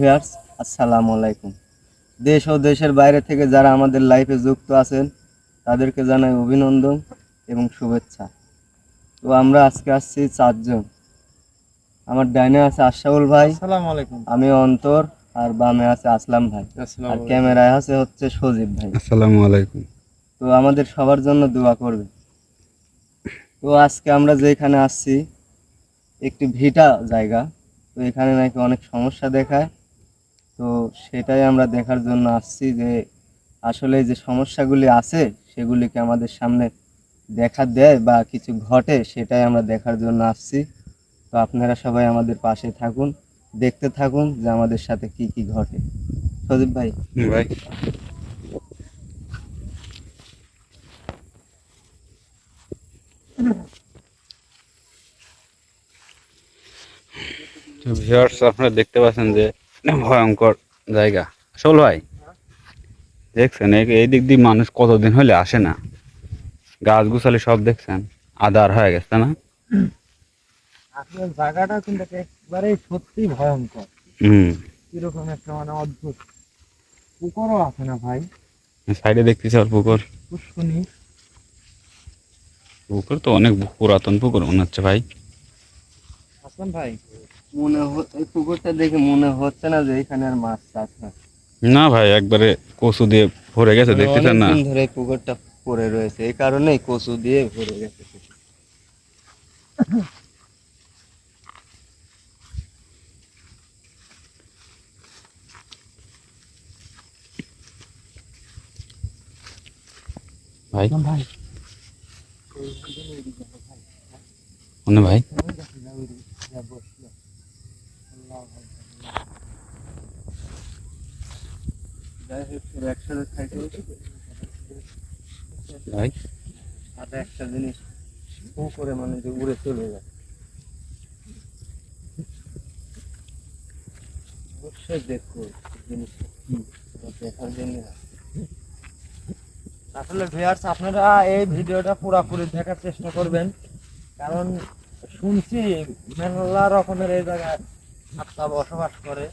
Viewers আসসালামু আলাইকুম। দেশ ও দেশের বাইরে থেকে যারা আমাদের লাইফে যুক্ত আছেন তাদেরকে জানাই অভিনন্দন এবং শুভেচ্ছা। তো আমরা আজকে আসছি চারজন। আমার ডাইনে আছে আশাউল ভাই আসসালামু আলাইকুম। আমি অন্তর আর বামে আছে আসলাম ভাই। আর ক্যামেরায় আছে হচ্ছে সজীব ভাই। আসসালামু আলাইকুম। তো আমাদের সবার জন্য দোয়া করবে তো আজকে আমরা যেখানে আসছি একটি ভিটা জায়গা। তো এখানে নাকি অনেক সমস্যা দেখায়। তো সেটাই আমরা দেখার জন্য আসছি যে আসলে যে সমস্যাগুলি আছে, সেগুলিকে আমাদের সামনে দেখা দেয় বা কিছু ঘটে, সেটাই আমরা দেখার জন্য আসছি। তো আপনারা সবাই আমাদের পাশে থাকুন, দেখতে থাকুন যে আমাদের সাথে কি কি ঘটে। সদীপ ভাই। ভাই। ভিউয়ার্স আপনারা দেখতে পাচ্ছেন যে ভয়ঙ্কর জায়গা। আসল ভাই দেখছেন এই- এই দিক দিয়ে মানুষ কতদিন হলে আসে না? গাছ গুছালি সব দেখছেন আদার হয়ে গেছে না? জায়গাটা কিন্তু একবারে সত্যি ভয়ঙ্কর। হুম। কীরকম একটা মানে অদ্ভুত। পুকুরও আছে না ভাই। সাইডে দেখতেছি আর পুকুর। পুষ্কনি পুকুর তো অনেক পুরাতন পুকুর মনে হচ্ছে ভাই। আসলাম ভাই মনে হ- এই পুকুরটা দেখে মনে হচ্ছে না যে এখানে আর মাছ চাষ হয়। না ভাই একবারে কচু দিয়ে ভরে গেছে দেখতেছেন না? অনেকদিন ধরে এই পুকুরটা পড়ে রয়েছে এই কারণেই কচু দিয়ে ভরে গেছে। ভাই? আসলাম ভাই। মনে ভাই? একটা জিনিস মানে যে উড়ে চলে যায়। অবশ্যই দেখো জিনিসটা কি দেখার জন্য। আসলে ভিউয়ার্স আপনারা এই ভিডিওটা পুরোপুরি দেখার চেষ্টা করবেন। কারণ শুনছি মেলা রকমের এই জায়গায় আত্মা বসবাস করে।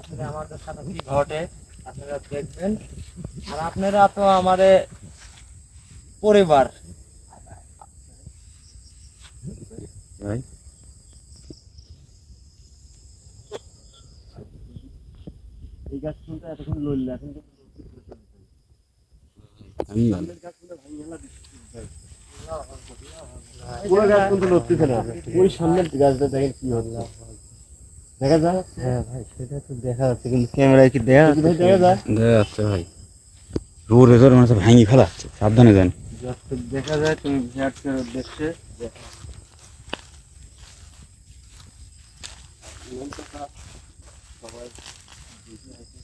আসলে আমাদের সাথে কি ঘটে? আপনারা দেখবেন। আর আপনারা তো আমাদের পরিবার। এই গাছ কিন্তু এতক্ষণ লড়লে এখন পুরো গাছ কিন্তু লড়তেছে না। ওই সামনের গাছটা দেখেন কি হচ্ছে। দেখা যায় হ্যাঁ ভাই সেটা তো দেখা যাচ্ছে কিন্তু ক্যামেরায় কি দেখা যাচ্ছে? দেখা যায় দেখা যাচ্ছে ভাই। রোরে জোরে মানে ভাঙি ফেলাচ্ছে সাবধানে যান। দেখা যায় তুমি ভিয়ার্সের উদ্দেশ্যে দেখো। সবাই বুঝে আছে,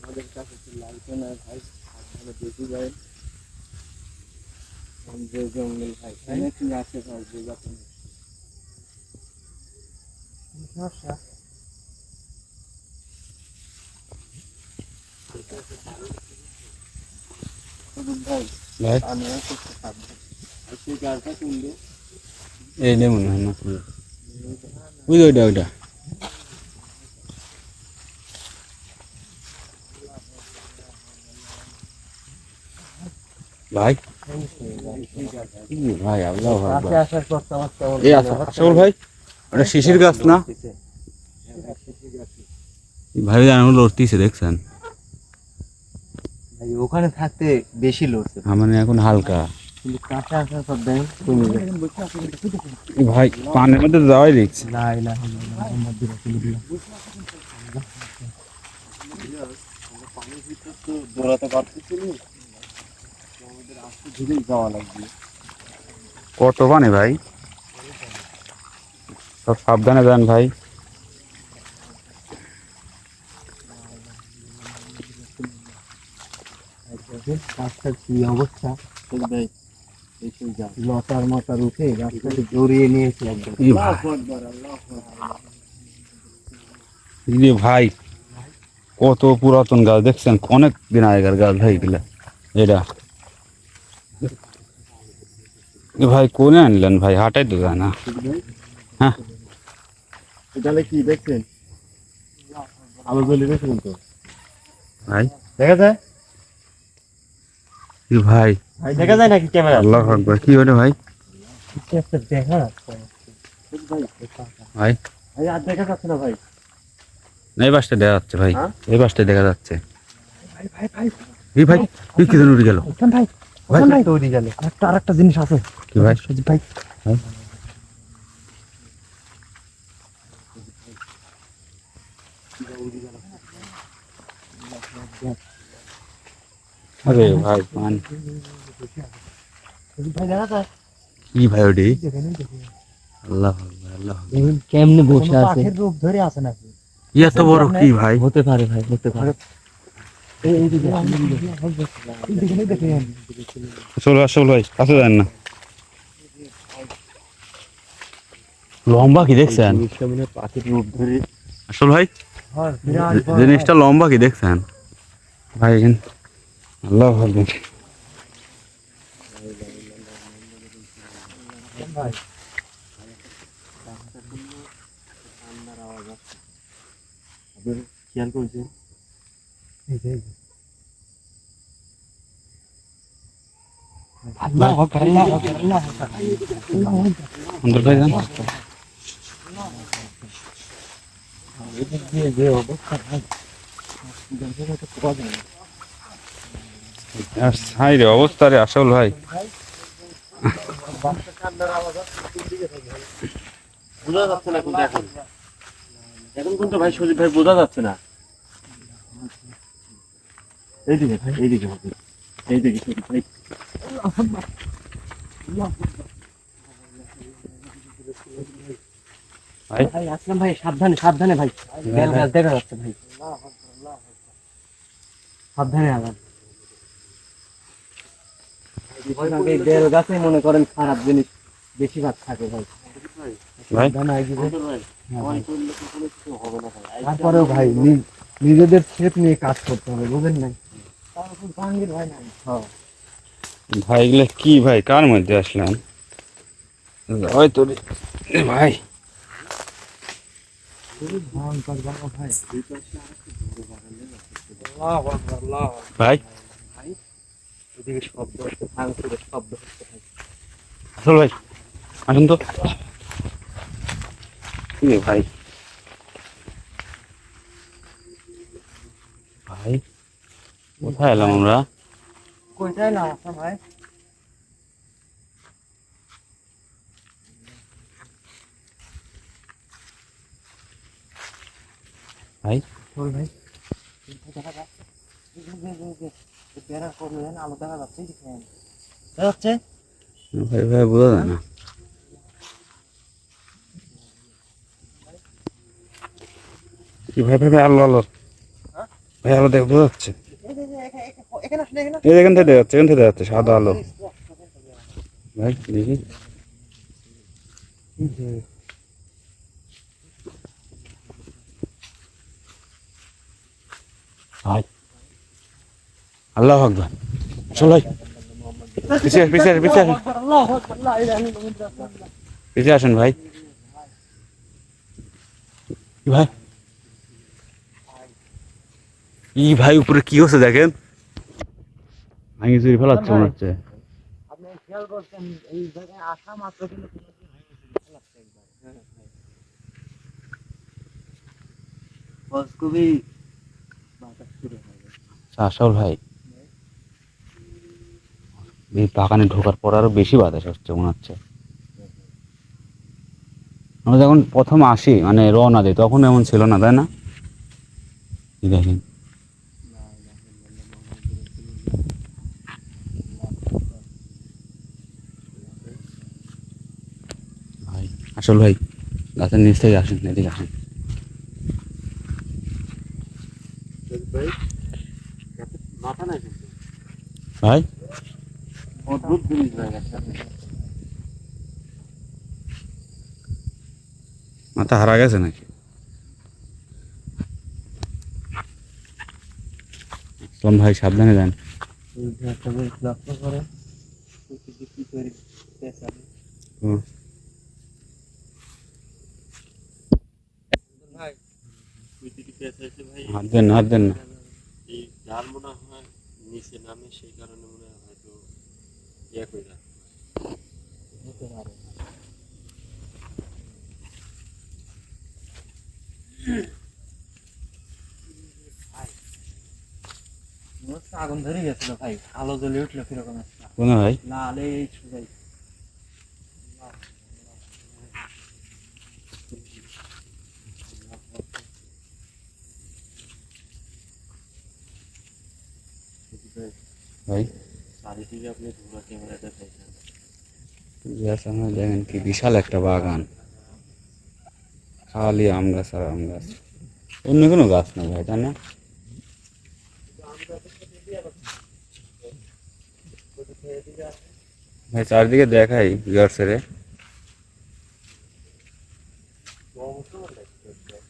আমাদের কাছে তো লাগবে না ভাই আপনারা বেশি যায় যে জঙ্গল ভাই এখানে কি আছে ভাই? যে যখন সমস্যা এই নে মনে হয় না ওইটা ওইটা। ভাই? ভাই আল্লাহ এই আচ্ছা আসল ভাই? ওটা শিশির গাছ না? ভাই জানো লড়তিছে দেখছেন? ওখানে থাকতে বেশি লড়ছে। মানে এখন হালকা। ভাই পানের মধ্যে যাওয়াই দেখছি লা ইলাহা ইল্লাল্লাহ মুহাম্মাদুর রাসূলুল্লাহ পানির ভিতর তো দৌড়াতে পারতেছি না আমাদের আস্তে ধীরেই যাওয়া লাগবে কত পানি ভাই? সব সাবধানে যান ভাই। গাছটার কি অবস্থা? সেই ভাই এই সেই গাছ লতার মতার উঠে গাছটাকে জড়িয়ে নিয়েছে একদম। এই ভাই। আল্লাহু আকবার, আল্লাহু আকবার। এই যে ভাই কত পুরাতন গাছ দেখছেন? অনেক দিন আগেকার গাছ ভাই এগুলা। এটা। এ ভাই কোনে আনলেন ভাই? হাটাই তো না। হ্যাঁ। তাহলে কি দেখছেন? আলো জ্বলে দেখছেন তো ভাই। দেখা যায়? কি ভাই। ভাই দেখা যায় নাকি ক্যামেরা? আল্লাহ আকবার কি ওটা ভাই? দেখা যাচ্ছে। ভাই। ভাই আর দেখা যাচ্ছে না ভাই। এই বাসটা দেখা যাচ্ছে ভাই। হ্যাঁ? এই বাসটা দেখা যাচ্ছে। ভাই ভাই ভাই। এই ভাই কি উঠে গেল? ওখান ভাই ভাই ভাই। তৈরি গেল। একটা আরেকটা জিনিস আছে। কি ভাই? সজিব ভাই। আরে ভাই মান সজিব ভাই দেখা যায়। কি ভাই ওটি? দেখেন দেখেন। আল্লাহ আকবার, আল্লাহ আকবার। কেমনে বসে কোনো আছে পাখির রূপ ধরে আছে নাকি? ই এত বড় কি ভাই? হতে পারে ভাই হতে পারে। চলো আসল ভাই কাছে যান না। লম্বা কি দেখছেন? আসল ভাই হ্যাঁ জিনিসটা লম্বা কি দেখছেন? ভাই আল্লাহ আকবার। খেয়াল করছেন? এই যে, এই যে। আল্লাহু আকবার, আল্লাহু আকবার, আল্লাহু আকবার, আল্লাহু আকবার। অন্তর ভাই যান এদিক দিয়ে যে অবস্থা ভাই, দেখে তো পাওয়া যায় না। আর হাই রে অবস্থা রে আসল ভাই বোঝা যাচ্ছে না এখন এখন কিন্তু ভাই সজীব ভাই বোঝা যাচ্ছে না এইদিকে ভাই এইদিকে হবে এইদিকে ভাই। ভাই। ভাই আসলাম ভাই সাবধানে সাবধানে ভাই। বেল গাছ দেখা যাচ্ছে ভাই। সাবধানে বেল গাছে মনে করেন খারাপ জিনিস বেশিরভাগ থাকে ভাই। ভাই। তারপরেও ভাই নিজেদের সেফ নিয়ে কাজ করতে হবে বুঝেন নাই? ভাই, এগুলা কি ভাই কার মধ্যে আসলেন ওই তো রে। এ ভাই ভাই। ভাই, আসুন তো ভাই কোথায় এলাম আমরা? কোথায় না আসা ভাই। ভাই? বল ভাই। দেখা যাচ্ছে দেখা যাচ্ছে ভাই ভাই বোঝা যায় না। ভাই ভাই ভাই আলো আলো ভাই আলো দেখ বোঝা যাচ্ছে। এই এখান থেকে যাচ্ছে, এখান থেকে যাচ্ছে, সাদা আলো। ভাই, দেখি। ভাই। আল্লাহ আকবার। চল পিছিয়ে পিছিয়ে পিছিয়ে পিছিয়ে আসেন ভাই। ভাই? ই ভাই উপরে কি হচ্ছে দেখেন? ভাঙি চুরি ফেলাচ্ছে মনে হচ্ছে। আসল ভাই। এই বাগানে ঢোকার পর আরও বেশি বাতাস হচ্ছে মনে হচ্ছে। আমরা যখন প্রথম আসি মানে রওনা দিই তখন এমন ছিল না তাই না? দেখেন ভাই আসল ভাই গাছের নিচ থেকে আসেন এদিকে আসেন। ভাই? মাথা নাই ভাই অদ্ভুত জিনিস গেছে। মাথা হারা গেছে নাকি? আসলাম ভাই সাবধানে যান। করে প্রকৃতি কি করে পেঁচাবে। হুম। ভাই কুইতিটি পেঁচাইছে ভাই হাত দেন না, হাত দেন না। এই ডাল মনে হয় নিচে নামে সেই কারণে মনে হয় হয়তো ইয়ে করে হতে পারে। হচ্ছে আগুন ধরে গেছিল ভাই। আলো জ্বলে উঠল কীরকম একটা। কোনো ভাই লাল এই ভাই চারিদিকে আপনি ধোঁয়া ক্যামেরাটা দেখেন গাছ আমরা দেখেন কি বিশাল একটা বাগান খালি আম গাছ আর আম গাছ অন্য কোনো গাছ না ভাই তাই না ভাই চারদিকে দেখাই গাছেরে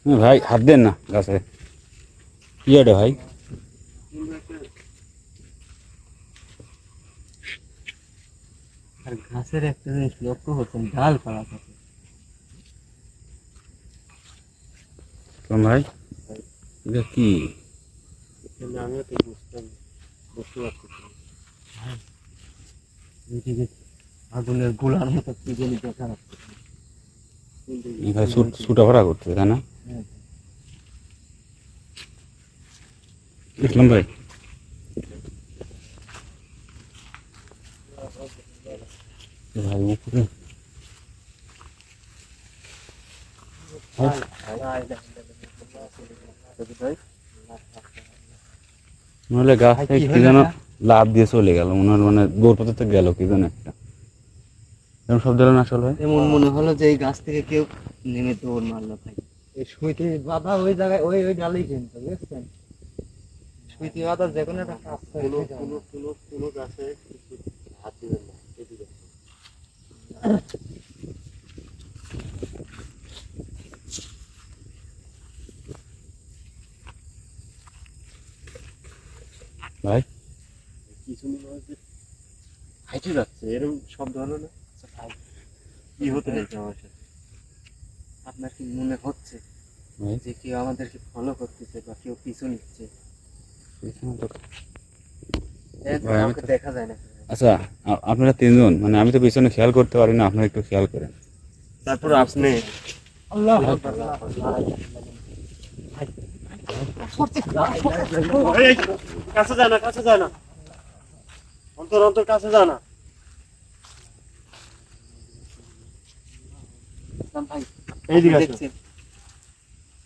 হ্যাঁ ভাই হাত দেন না গাছে কি এটা ভাই আর ঘাসের একটা জিনিস লক্ষ্য হচ্ছেন ডাল পাড়া থাকে ভাই এটা কি আমিও বুঝতাম বুঝতে। এদিকে আগুনের গোলার মতো কি জানি দেখা যাচ্ছে এখানে ছুটা করতে তাই না হ্যাঁ। দেখলাম ভাই ভাই উপরে নাহলে গাছ থেকে কি যেন লাভ দিয়ে চলে গেল মনে হলো মানে পাতাতে গেল কি যেন একটা। এরকম শব্দ হলো না আসল ভাই? এমন মনে হলো যে এই গাছ থেকে কেউ নেমে দৌড় মারলো ভাই। এই সুইতে বাধা ওই জায়গায় ওই ওই ডালেই কিন্তু বুঝছেন? সুইতি বাধা যে কোনো একটা কাজ কোনো কোনো কোনো কোনো গাছে কিছু হাত দিবেন না এদিকে ভাই? কিছু মনে হাইটে যাচ্ছে এরকম শব্দ হলো না? কি হতে চাইছে আমার সাথে। আপনার কি মনে হচ্ছে যে কেউ আমাদেরকে ফলো করতেছে বা কেউ পিছু নিচ্ছে? দেখা যায় না। আচ্ছা আপনারা তিনজন মানে আমি তো পিছনে খেয়াল করতে পারি না আপনারা একটু খেয়াল করেন। তারপর আপনি? আল্লাহ কাছে যায় কাছে যায় না। অন্তর অন্তর কাছে যায় না। ইসলাম ভাই এইদিকে আসো।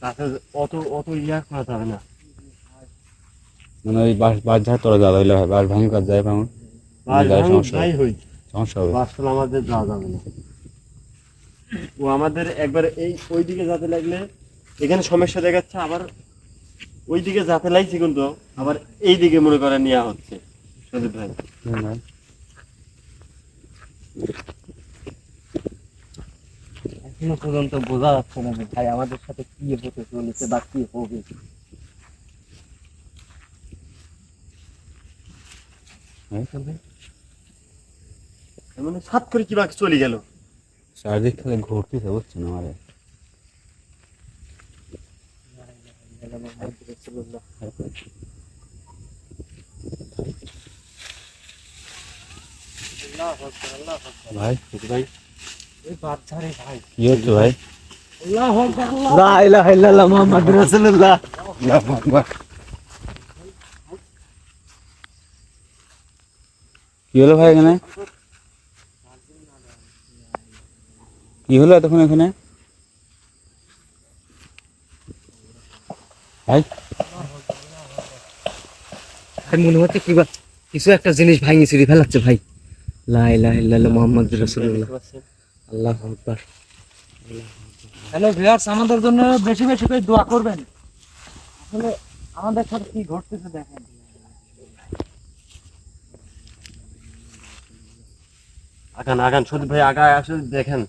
কাছে অত অত ইয়া করা যাবে না। মানে ওই বাস বাস ঝাড় তোরা যাওয়া হইলে হয় বাস ভাঙি কাজ যায় ভাঙুন সমস্যা যাই হবে। আমাদের যাওয়া যাবে না ও আমাদের একবার এই ওই দিকে যেতে লাগলে এখানে সমস্যা দেখাচ্ছে আবার ওই দিকে যেতে লাগছে কিন্তু আবার এই দিকে মনে করে নেওয়া হচ্ছে সদীপ ভাই। এখনও পর্যন্ত বোঝা যাচ্ছে না যে ভাই আমাদের সাথে কি হতে চলেছে বা কি হবে। ভাই, মানে সাত করে কি বাকি চলে গেল? চারদিক থেকে ঘুরতেছে বুঝছেন আমারে? ভাই ভাই। এই বাচ্চারে ভাই কি হচ্ছে ভাই? আল্লাহ আকবার লা ইলাহা ইল্লাল্লাহ মুহাম্মাদুর রাসূলুল্লাহ। আল্লাহু আকবার। কি হলো ভাই এখানে? কি হলো এতক্ষণ এখানে। ভাই। মনে হচ্ছে কি বা কিছু একটা জিনিস ভাঙি চুরি ফেলাচ্ছে ভাই। লা ইলাহা ইল্লাল্লাহ মুহাম্মাদুর রাসূলুল্লাহ। আল্লাহু আকবার। হ্যালো ভিউয়ার্স আমাদের জন্য বেশি বেশি করে দোয়া করবেন। আসলে আমাদের সাথে কি ঘটতেছে দেখেন। আগান আগান সদীপ ভাই আগায় আসে দেখেন।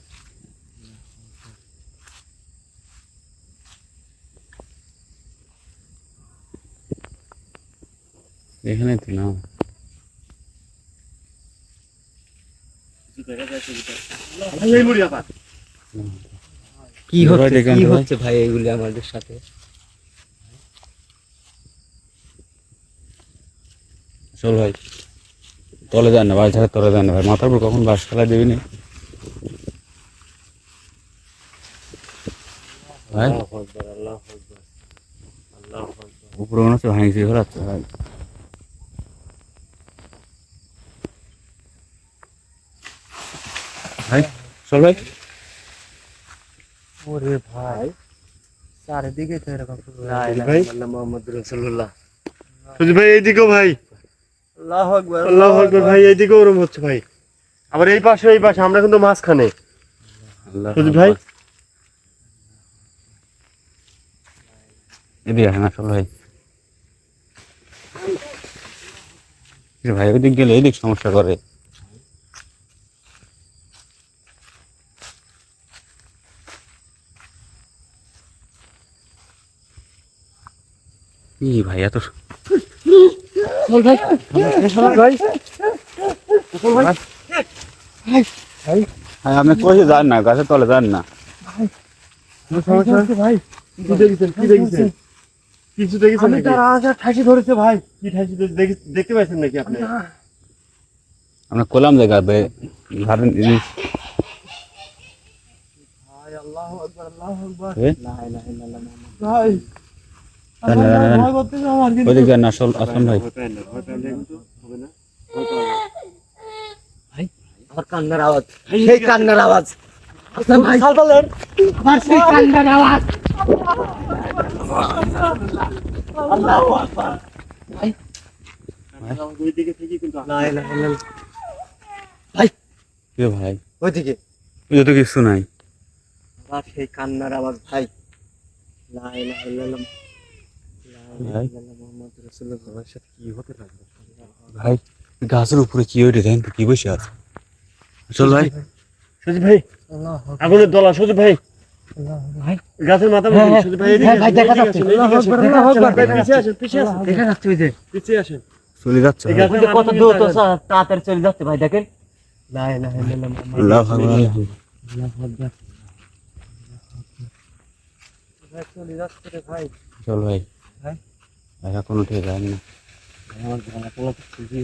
এখানে তো না। কি হচ্ছে কি হচ্ছে ভাই এগুলি আমাদের সাথে? চল ভাই তলে যান না ভাই ছাড়া তলে যান না ভাই। মাথার উপর কখন বাস খেলা দেবি না? ভাই আল্লাহু আকবার আল্লাহু আকবার আল্লাহু আকবার। উপরে মনে হচ্ছে ভাঙিছে ঘর আছে ভাই। ভাই চল ভাই। ওরে ভাই চারিদিকে তো এরকম ভাই। রাসূলুল্লাহ। সুজিত ভাই এইদিকেও ভাই। আল্লাহু আকবার আল্লাহু আকবার ভাই এইদিকেও ওরম হচ্ছে ভাই। আবার এই পাশে এই পাশে আমরা কিন্তু মাঝখানে। আল্লাহ সুজিত ভাই। এদিকে আসেন আসল ভাই। ভাই ওইদিক গেলে এদিক সমস্যা করে। কি ভাই এত স- ভাই। ভাই। আপনি কইছে যান না গাছের তলে যান না। ভাই কিছু দেখেছেন নাকি? ঠাসি ধরেছে ভাই। কি ঠাইছে দেখে- দেখতে পাচ্ছেন নাকি আপনি আমরা কলাম জায়গা বে ধরেন জিনিস ভাই আল্লাহু আকবার আল্লাহু আকবার। লা ইলাহা ইল্লাল্লাহ ভাই। ভাই না না না। কান্নার আওয়াজ সেই কান্নার আওয়াজ ভাই থেকে সেই আওয়াজ ভাই ইল্লাল্লাহ ভাই। গাছের উপরে কি ওইটা দেখেন কি বসে আছে? চল ভাই। সুজিত ভাই আগুনের দলা সুজিত ভাই। ভাই। গাছের মাথা ভাই ভাই, দেখা যাচ্ছে। আসেন, এদিকে আসেন, আল্লাহু আকবার, ভাই, আল্লাহু পিছিয়ে আসেন পিছিয়ে আসেন। দেখা যাচ্ছে ওই যে। পিছিয়ে আসেন। চলে যাচ্ছে। এই ভাই। গাছের কত দূর তো তাড়াতাড়ি চলে যাচ্ছে ভাই দেখেন। আল্লাহ আল্লাহ ভাই চলে ভাই। ভাই ভাই। ভাই না। আমার গলা তো খুবই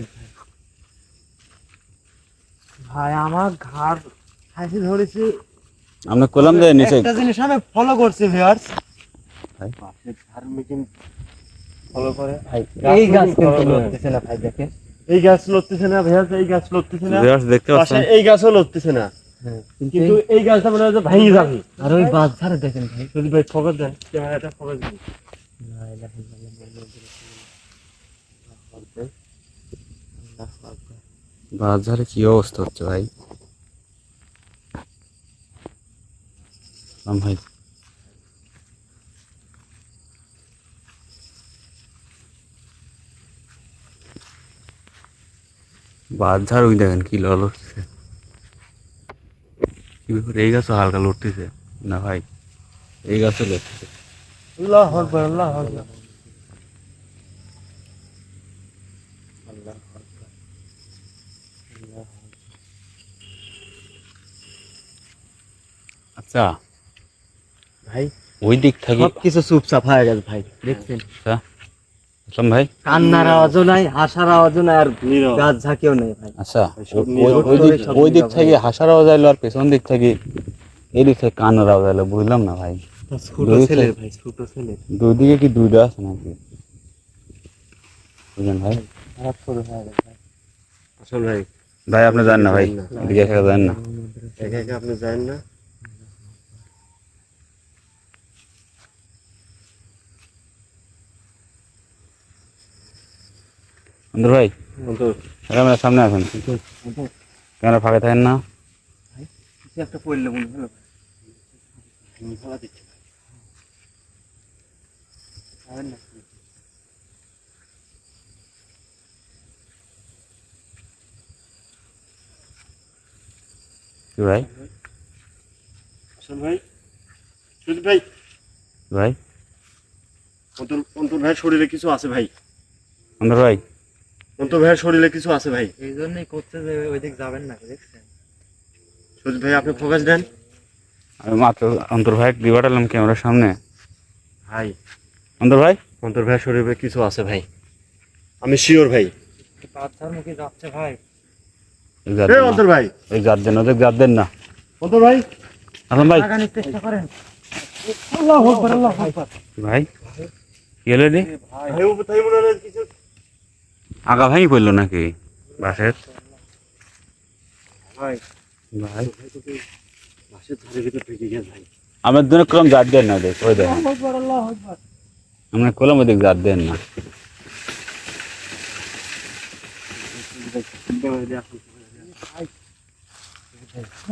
ভাই আমার ঘাড় ঠাসি ধরেছে। আমরা কলাম যে নিচে? একটা জিনিস আমি ফলো করছি ভিউয়ার্স ধার্মিক কিন্তু follow করে। এই গাছ কিন্তু লড়তেছে না ভাই দেখেন। এই গাছ লড়তেছে না ভাইয়া এই গাছ লড়তেছে না। ভিউয়ার্স দেখতে পাচ্ছেন। এই গাছও লড়তেছে না। কিন্তু কিন্তু এই গাছটা মনে হয় ভেঙে যাবে। আর ওই বাস ধারে দেখেন ভাই। সুজিত ভাই ফোকাস দেন। ক্যামেরাটা ফোকাস দিন লা ইলাহা ইল্লাল্লাহ মুহাম্মাদুর রাসূলুল্লাহ আল্লাহু আকবার বাজারে কি অবস্থা হচ্ছে ভাই? বাজার ওই দেখেন কি লল উঠছে কি ব্যাপার, এই গাছও হালকা লড়তেছে? না ভাই, এই গাছও লড়তেছে। আল্লাহু আকবার, আল্লাহু আকবার আচ্ছা। ভাই ওই দিক থেকে সব কিছু চুপচাপ হয়ে গেছে ভাই দেখছেন? আচ্ছা। আসলাম ভাই। কান্নার আওয়াজও নাই হাসার আওয়াজও নাই আর গাছ ঝাঁকিও নেই ভাই। আচ্ছা ওই- দিক ওই দিক থেকে হাসার আওয়াজ আইলো আর পেছন দিক থেকে এই দিক থেকে কান্নার আওয়াজ আইলো বুঝলাম না ভাই। ছোট দুই ছেলে ভাই ছোট ছেলে। দুই দিকে কি দুইটা আছে নাকি? বুঝলেন ভাই? খারাপ শুরু হয়ে গেছে ভাই। আসল ভাই ভাই আপনি জান না ভাই এদিকে একা যান না। একা একা আপনি যান না। অন্তর ভাই? ক্যামেরার সামনে আসেন ক্যামেরা ফাঁকা থাকেন না। একটা পড়লে মনে হলো ভাই? ভাই? ভাই? ভাই? অন্তর অন্তর ভাই শরীরে কিছু আছে ভাই? অন্তর ভাই? অন্তর ভাইয়ের শরীরে কিছু আছে ভাই এই জন্যই করছে যে ওইদিক যাবেন না দেখছেন সজিত ভাই আপনি ফোকাস দেন আমি মাত্র অন্তর ভাই দিয়ে পাঠালাম ক্যামেরার সামনে ভাই অন্তর ভাই অন্তর ভাইয়ের শরীরে কিছু আছে ভাই আমি শিওর ভাই বাচ্চার মুখে যাচ্ছে ভাই ওই। অন্তর ভাই ওই জাত দেন ওদের জাত দেন না অন্তর ভাই আসলাম ভাই লাগানোর চেষ্টা করেন আল্লাহ আকবার আল্লাহ আকবার ভাই কি হলো রে ভাই ও তাই মনে হয় কিছু আগা ভাই পড়ল নাকি? বাসের ভাই। ভাই। বাসের ধারে ভিতর ঢুকে গেছে ভাই। আমার কলম জাত দেন না দেখ ওই দেখ। আমরা কলম ওদিক জাত দেন না।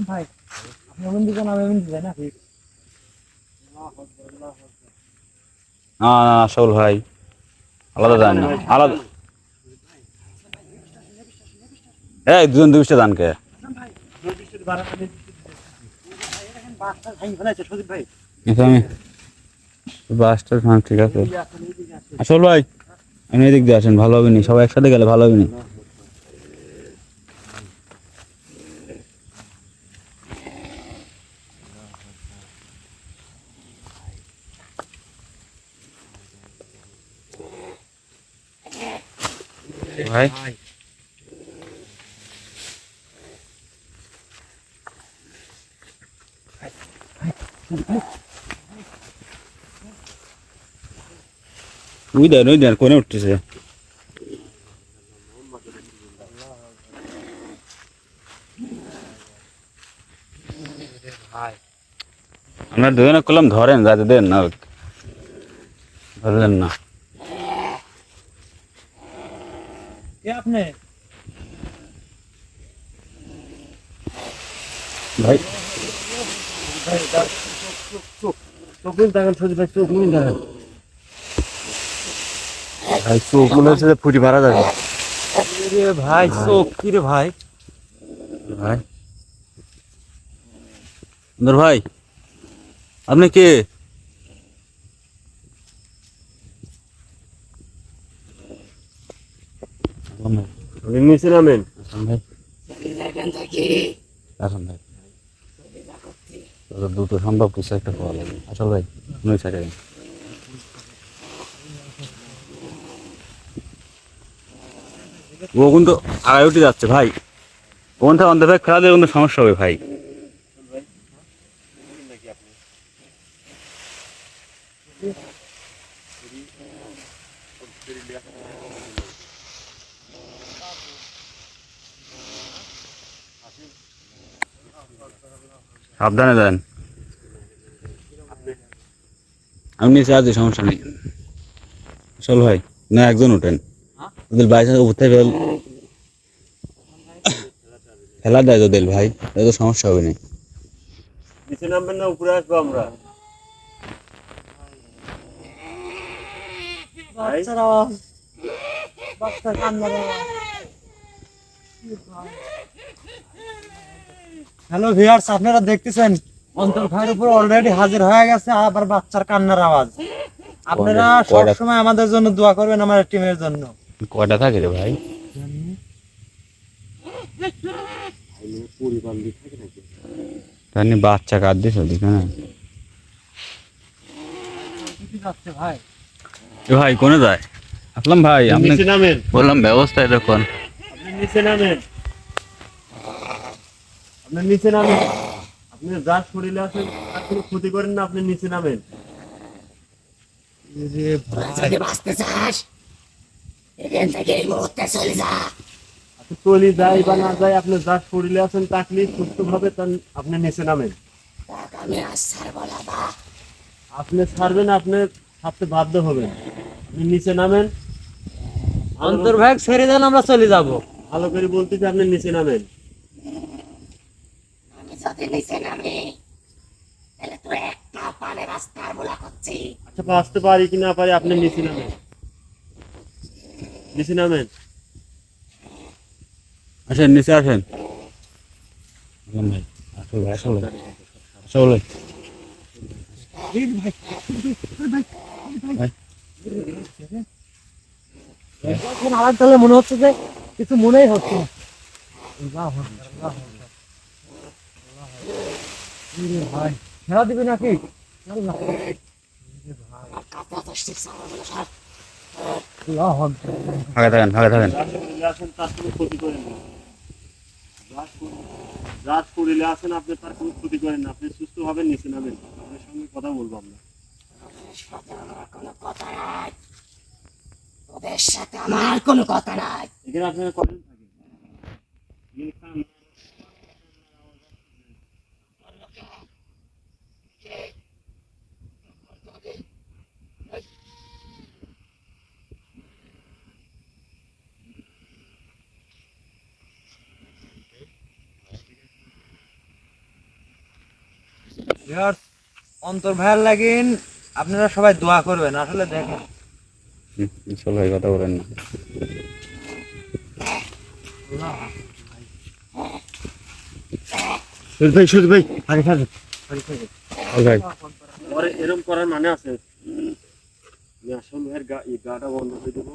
ভাই আপনি এমন দিকে নাম এমন দিকে না? না না আসল ভাই। আলাদা দেন না। আলাদা এই দুজন দুইটা দান কে? কিন্তু আমি বাসটা হ্যাঁ ঠিক আছে। আসল ভাই আমি এদিক দিয়ে আসেন ভালো হবে নি সবাই একসাথে গেলে ভালো হবে নি। ভাই ওই দেন ওই দেন কোনে উঠতেছে? আমরা দুজনে করলাম ধরেন যাতে দেন না। ধরলেন না। আপনি? ভাই। চোখ মিল দেখেন সজিত ভাই চোখ মিল দেখেন। ভাই চোখ মনে হচ্ছে ফুটি মারা যাবে। ভাই চোখ কি রে ভাই? ভাই। সুন্দর ভাই আপনি কে? নিচে নামেন। ভাই। আসুন ভাই। দ্রুত সম্ভব কিছু একটা পাওয়া লাগবে আসল ভাই নই সাইডে ও কিন্তু আড়াই উঠে যাচ্ছে, ভাই। ওখান থেকে অন্ধ ভাই খেলা দিয়ে কিন্তু সমস্যা হবে, ভাই? সাবধানে দেন আমি নিচে আছি সমস্যা নেই। চল ভাই না একজন উঠেন। ওদের উপর থেকে ফেল ফেলা দেয় তোদের ভাই তাহলে তো সমস্যা হবে না। নিচে নামবেন না উপরে আসব আমরা। বাচ্চার হ্যালো ভিউয়ার্স আপনারা দেখতেছেন অন্তর ভাইয়ের উপর অলরেডি হাজির হয়ে গেছে আবার বাচ্চার কান্নার আওয়াজ। আপনারা সবসময় আমাদের জন্য দোয়া করবেন আমার টিমের জন্য। কয়টা থাকে রে ভাই? তাহলে বাচ্চা কাঁদ দিস ওদিকে না ভাই? ভাই কোনে যায়? আসলাম ভাই আপনি বললাম ব্যবস্থা এরকম। আপনি নিচে নামেন। আপনি নিচে নামেন। আপনি যার শরীরে আছেন তার কোনো ক্ষতি করেন না আপনি নিচে নামেন। রে ভাই। বাঁচতে চাস এখান থেকে এই মুহূর্তে চলে যা। চলে যায় বা না যায় আপনি যার শরীরে আছেন তাকলে সুস্থভাবে আপনি নিচে নামেন। আপনি ছাড়বেন আপনি ছাড়তে বাধ্য হবেন। আপনি নিচে নামেন। অন্তর ভাই ছেড়ে দেন আমরা চলে যাব। ভালো করে বলতেছি আপনি নিচে নামেন। যদি নিচে নামি তাহলে তো একটা পানে রাস্তার করছি। আচ্ছা বাঁচতে পারি কি না পারি? আপনি নিচে নামেন। নিচে নামেন। আসেন নিচে আসেন। ভাই আসল। ভাই আসল। ভাই আসল। ভাই ভাই এখন আলাদা মনে হচ্ছে যে কিছু মনেই হচ্ছে না। আল্লাহু আকবার, আল্লাহু আকবার। আল্লাহু আকবার। ইরে ভাই খেলা দিবি নাকি? থাকেন থাকেন। আছেন আছেন আপনি তার কোনো ক্ষতি করেন না। আপনি সুস্থ হবেন নিচে নামেন। আপনার সঙ্গে কথা বলব আমরা। তোদের সাথে আমার কোনো কথা নাই। তোদের সাথে আমার কোনো কথা নাই এখানে আপনারা কজন থাকেন? ভিউয়ার্স, অন্তর ভাইয়ার লাগিন আপনারা সবাই দোয়া করবেন আসলে দেখেন। চল ভাই কথা বলেন না। ভাই সুজিত ভাই। খাবেন চল ভাই। পরে এরকম করার মানে আছে। আমি আসল ভাইয়ের গা গাটা বন্ধ করে দেবো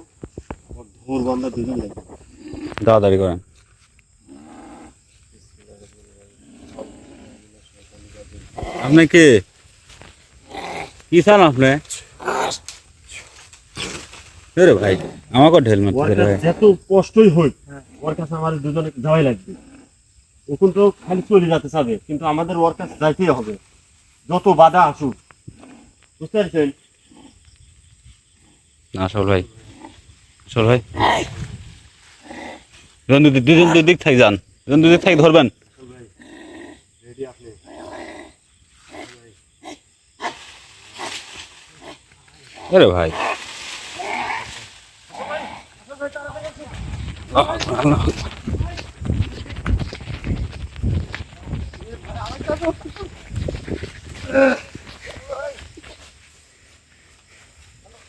ধোর বন্ধ দুজন করেন। আপনি কে? কি চান আপনি? রে ভাই আমাকে ঢেল ওর মারতে রে কাছে যত কষ্টই হোক ওর কাছে আমার দুজনে যাওয়াই লাগবে। ও কিন্তু খালি চলে যেতে চাবে কিন্তু আমাদের ওর কাছে যাইতেই হবে। যত বাধা আসুক বুঝতে পারছেন? আসল ভাই আসল ভাই। দুজন দুই- দুজন দুই দিক থাক যান দুজন দুই দিক থাক ধরবেন রেডি আপনি আরে ভাই।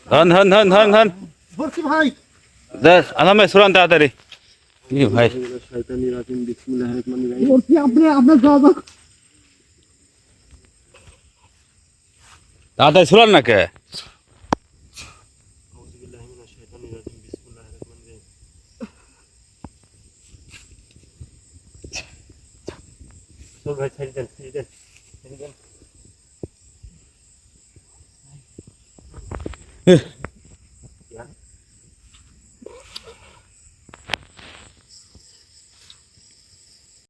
ধন ধন ধন ধন ধন। বলছি ভাই। দেখ আলামে সুরান তাড়াতাড়ি। কি ভাই। শয়তানি রাজিম বিসমিল্লাহির রহমানির রহিম বলছি আপনি আপনার যাওয়া তাড়াতাড়ি সুরান না কে আউযুবিল্লাহি মিনাশ শাইতানির রাজিম বিসমিল্লাহির রহমানির রহিম চল ভাই ছেড়ে দেন ছেড়ে দেন ছেড়ে দেন